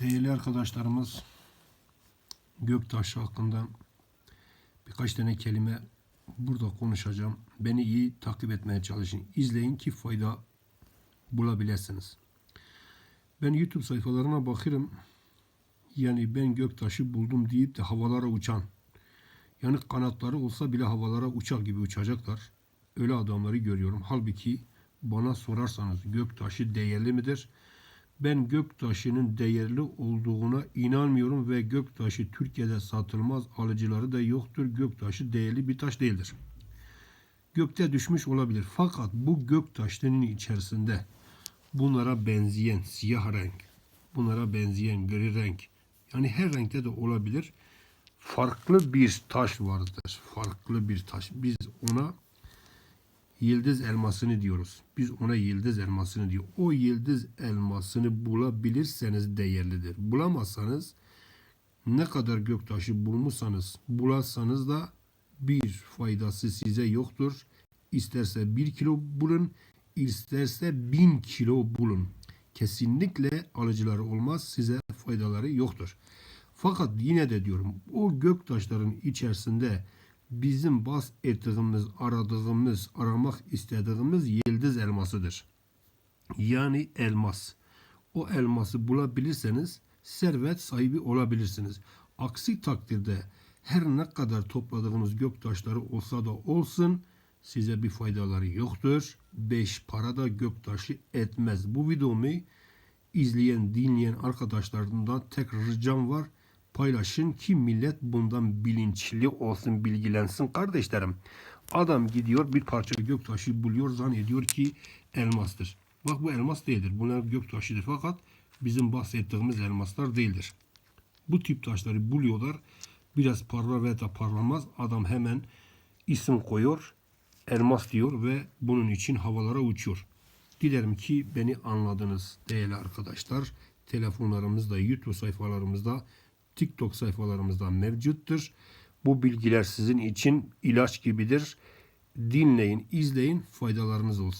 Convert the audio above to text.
Değerli arkadaşlarımız Göktaş hakkında birkaç tane kelime burada konuşacağım. Beni iyi takip etmeye çalışın. İzleyin ki fayda bulabilirsiniz. Ben YouTube sayfalarına bakırım. Yani ben Göktaş'ı buldum deyip de havalara uçan. Yani kanatları olsa bile havalara uçak gibi uçacaklar. Öyle adamları görüyorum. Halbuki bana sorarsanız Göktaş'ı değerli midir? Ben göktaşının değerli olduğuna inanmıyorum ve göktaşı Türkiye'de satılmaz alıcıları da yoktur. Göktaşı değerli bir taş değildir. Gökte düşmüş olabilir. Fakat bu göktaşlarının içerisinde bunlara benzeyen siyah renk, bunlara benzeyen gri renk, yani her renkte de olabilir. Farklı bir taş vardır. Farklı bir taş. Biz ona yıldız elmasını diyoruz. Biz ona yıldız elmasını diyor. O yıldız elmasını bulabilirseniz değerlidir. Bulamazsanız ne kadar göktaşı bulmuşsanız bularsanız da bir faydası size yoktur. İsterse bir kilo bulun, isterse bin kilo bulun. Kesinlikle alıcıları olmaz, size faydaları yoktur. Fakat yine de diyorum o göktaşların içerisinde bizim bas ettiğimiz, aradığımız, aramak istediğimiz yıldız elmasıdır. Yani elmas. O elması bulabilirseniz servet sahibi olabilirsiniz. Aksi takdirde her ne kadar topladığınız göktaşları olsa da olsun size bir faydaları yoktur. Beş para da göktaşı etmez. Bu videomu izleyen, dinleyen arkadaşlarımdan tek ricam var. Paylaşın ki millet bundan bilinçli olsun, bilgilensin kardeşlerim. Adam gidiyor bir parça göktaşı buluyor, zannediyor ki elmastır. Bak bu elmas değildir. Bunlar göktaşıdır fakat bizim bahsettiğimiz elmaslar değildir. Bu tip taşları buluyorlar. Biraz parlar veya parlamaz. Adam hemen isim koyuyor. Elmas diyor ve bunun için havalara uçuyor. Dilerim ki beni anladınız değerli arkadaşlar. Telefonlarımızda, YouTube sayfalarımızda, TikTok sayfalarımızda mevcuttur. Bu bilgiler sizin için ilaç gibidir. Dinleyin, izleyin, faydalarınız olsun.